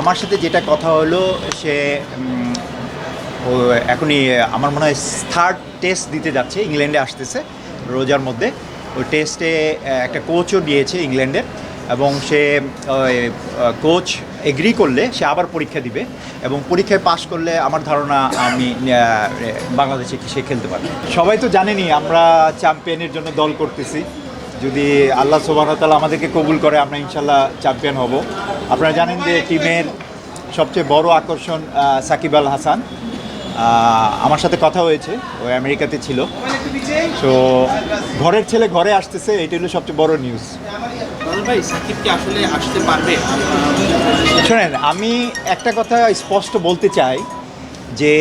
আমার সাথে যেটা কথা হলো, সে এখনই, আমার মনে হয় থার্ড টেস্ট দিতে যাচ্ছে, ইংল্যান্ডে আসতেছে রোজার মধ্যে। ওই টেস্টে একটা কোচও দিয়েছে ইংল্যান্ডের এবং সে কোচ এগ্রি করলে সে আবার পরীক্ষা দিবে এবং পরীক্ষায় পাশ করলে আমার ধারণা আমি বাংলাদেশে সে খেলতে পারবে। সবাই তো জানেনি, আমরা চ্যাম্পিয়নের জন্য দল করতেছি। যদি আল্লাহ সোবাহতাল আমাদেরকে কবুল করে, আমরা ইনশাল্লাহ চ্যাম্পিয়ন হব। আপনারা জানেন যে টিমের সবচেয়ে বড় আকর্ষণ সাকিব আল হাসান। আমার সাথে কথা হয়েছে ও আমেরিকাতে ছিল। তো ঘরের ছেলে ঘরে আসতেছে এটা হলো সবচেয়ে বড় নিউজ ভাই সাকিব আসতে পারবে? শোনেন আমি একটা কথা স্পষ্ট বলতে চাই যে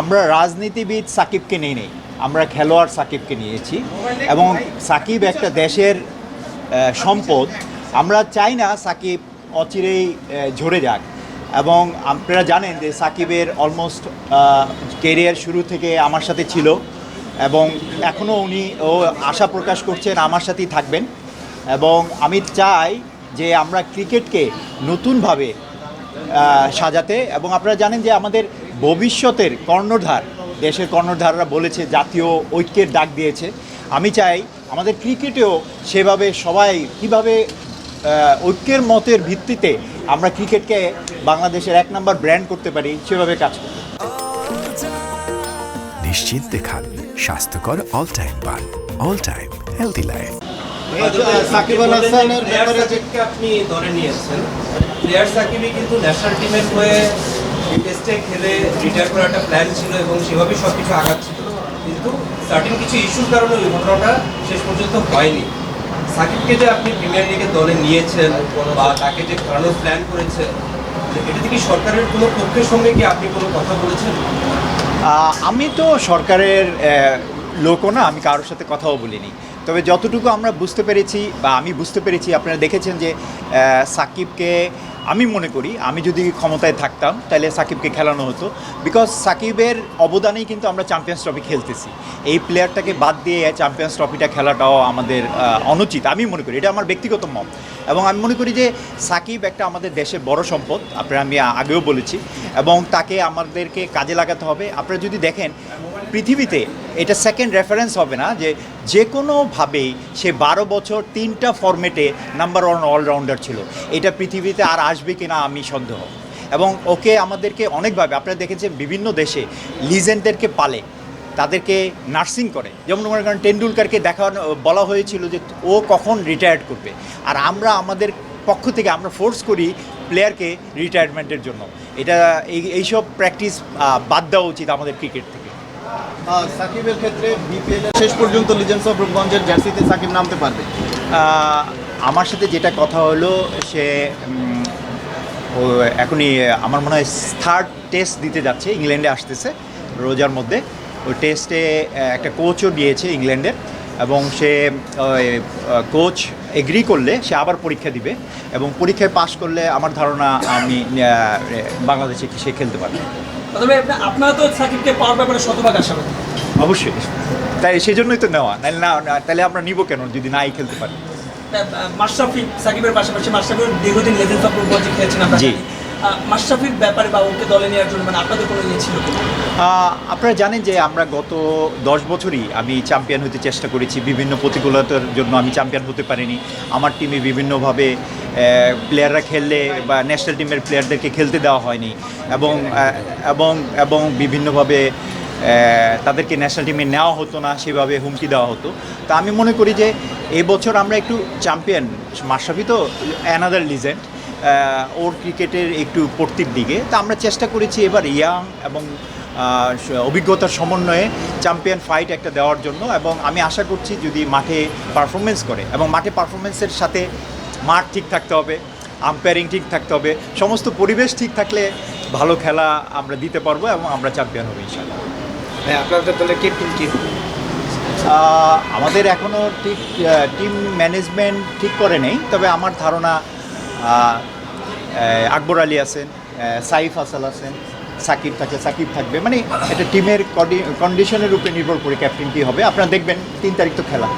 আমরা রাজনীতিবিদ সাকিবকে নেই নেই। আমরা খেলোয়াড় সাকিবকে নিয়েছি। এবং সাকিব একটা দেশের সম্পদ। আমরা চাই না সাকিব অচিরেই ঝরে যাক। এবং আপনারা জানেন যে সাকিবের অলমোস্ট কেরিয়ার শুরু থেকে আমার সাথে ছিল এবং এখনও উনি, ও আশা প্রকাশ করছেন আমার সাথেই থাকবেন। এবং আমি চাই যে আমরা ক্রিকেটকে নতুনভাবে সাজাতে এবং আপনারা জানেন যে আমাদের ভবিষ্যতের কর্ণধার, দেশের কর্ণধাররা বলেছে, জাতীয় ঐক্যের ডাক দিয়েছে। আমি চাই আমাদের ক্রিকেটেও সেভাবে সবাই কীভাবে ঐক্যের মতের ভিত্তিতে আমরা ক্রিকেটকে বাংলাদেশের এক নম্বর ব্র্যান্ড করতে পারি সেভাবে কাজ করি। নিশ্চিন্তে খান স্বাস্থ্যকর অল টাইম পান all time healthy life Shakib Al হাসানের ব্যাপারে যে আপনি ধরে নিয়েছেন প্লেয়ার সাকিবই কিন্তু ন্যাশনাল টিমের হয়ে টেস্টে খেলে রিটায়ার করার একটা প্ল্যান ছিল এবং সেভাবেই সব কিছু আগাচ্ছিল। কিন্তু সার্টিন কিছু ইস্যুর কারণে ওই ঘটনাটা শেষ পর্যন্ত হয়নি। সাকিবকে যে আপনি প্রিমিয়ার লিগের দলে নিয়েছেন বা তাকে যে খেলানোর প্ল্যান করেছেন এটা কি সরকারের কোনো পক্ষের সঙ্গে কি আপনি কোনো কথা বলেছেন? আমি তো সরকারের লোকও না, আমি কারোর সাথে কথাও বলিনি। তবে যতটুকু আমরা বুঝতে পেরেছি বা আমি বুঝতে পেরেছি, আপনারা দেখেছেন যে সাকিবকে আমি মনে করি, আমি যদি ক্ষমতায় থাকতাম, তাহলে সাকিবকে খেলানো হতো। বিকজ সাকিবের অবদানেই কিন্তু আমরা চ্যাম্পিয়ন্স ট্রফি খেলতেছি। এই প্লেয়ারটাকে বাদ দিয়ে চ্যাম্পিয়ন্স ট্রফিটা খেলাটাও আমাদের অনুচিত। আমি মনে করি, এটা আমার ব্যক্তিগত মত। এবং আমি মনে করি যে, সাকিব একটা আমাদের দেশের বড় সম্পদ, আপনারা আমি আগেও বলেছি। এবং তাকে আমাদেরকে কাজে লাগাতে হবে। আপনারা যদি দেখেন, পৃথিবীতে এটা সেকেন্ড রেফারেন্স হবে না, যে যে কোনোভাবেই সে বারো বছর তিনটা ফরম্যাটে নাম্বার ওয়ান অলরাউন্ডার ছিল। এটা পৃথিবীতে আর আসবে কিনা আমি সন্দেহ। এবং ওকে আমাদেরকে অনেকভাবে, আপনারা দেখেছেন বিভিন্ন দেশে লিজেন্ডদেরকে পালে, তাদেরকে নার্সিং করে। যেমন মনে করেন টেন্ডুলকারকে দেখানো, বলা হয়েছিল যে ও কখন রিটায়ার্ড করবে। আর আমরা আমাদের পক্ষ থেকে আমরা ফোর্স করি প্লেয়ারকে রিটায়ারমেন্টের জন্য। এটা এই, এইসব প্র্যাকটিস বাদ দেওয়া উচিত আমাদের ক্রিকেট থেকে। সাকিবের ক্ষেত্রে বিপিএল শেষ পর্যন্ত লিজেন্ডস অফ রূপগঞ্জের জার্সিতে সাকিব নামতে পারবে। আমার সাথে যেটা কথা হলো, সে এখনই, আমার মনে হয় থার্ড টেস্ট দিতে যাচ্ছে, ইংল্যান্ডে আসতেছে রোজার মধ্যে। ওই টেস্টে একটা কোচও দিয়েছে ইংল্যান্ডের এবং সে কোচ এগ্রি করলে সে আবার পরীক্ষা দিবে এবং পরীক্ষায় পাশ করলে আমার ধারণা আমি বাংলাদেশে সে খেলতে পারবে। তবে আপনারা তো সাকিবকে পাওয়ার ব্যাপারে শতভাগ আশাবাদী। অবশ্যই। তাই সেজন্যই তো নেওয়া। নাহলে না তাহলে আমরা নিব কেন যদি নাই খেলতে পারি? মাশরাফি সাকিবের পাশাপাশি মাশরাফির দীর্ঘদিন লেজেন্ডস অফ রূপগঞ্জে খেলেছেন আপনারা জি। মাশরাফির ব্যাপারে বা ওকে দলে নেওয়ার জন্য মানে আপনাদের কোনো ইয়ে ছিল আপনারা জানেন যে আমরা গত দশ বছরই আমি চ্যাম্পিয়ন হতে চেষ্টা করেছি। বিভিন্ন প্রতিকূলতার জন্য আমি চ্যাম্পিয়ন হতে পারিনি। আমার টিমে বিভিন্নভাবে প্লেয়াররা খেললে বা ন্যাশনাল টিমের প্লেয়ারদেরকে খেলতে দেওয়া হয়নি এবং এবং এবং বিভিন্নভাবে তাদেরকে ন্যাশনাল টিমে নেওয়া হতো না, সেভাবে হুমকি দেওয়া হতো। তা আমি মনে করি যে এবছর আমরা একটু চ্যাম্পিয়ন মাশরাফি তো অ্যানাদার লিজেন্ড ওর ক্রিকেটের একটু পড়তির দিকে। তা আমরা চেষ্টা করেছি এবার ইয়াং এবং অভিজ্ঞতার সমন্বয়ে চ্যাম্পিয়ন ফাইট একটা দেওয়ার জন্য এবং আমি আশা করছি যদি মাঠে পারফরমেন্স করে এবং মাঠে পারফরমেন্সের সাথে মাঠ ঠিক থাকতে হবে আম্পায়ারিং ঠিক থাকতে হবে সমস্ত পরিবেশ ঠিক থাকলে ভালো খেলা আমরা দিতে পারব এবং আমরা চ্যাম্পিয়ন হব ইনশাল্লাহ হ্যাঁ আপনাদের দলে কে টিম কি? আমাদের এখনও ঠিক টিম ম্যানেজমেন্ট ঠিক করে নেই তবে আমার ধারণা আকবর আলী আছেন সাইফ আসাল আছেন সাকিব থাকলে সাকিব থাকবে মানে এটা টিমের কন্ডিশনের উপরে নির্ভর করে ক্যাপ্টেন কী হবে। আপনারা দেখবেন তিন তারিখ তো খেলা।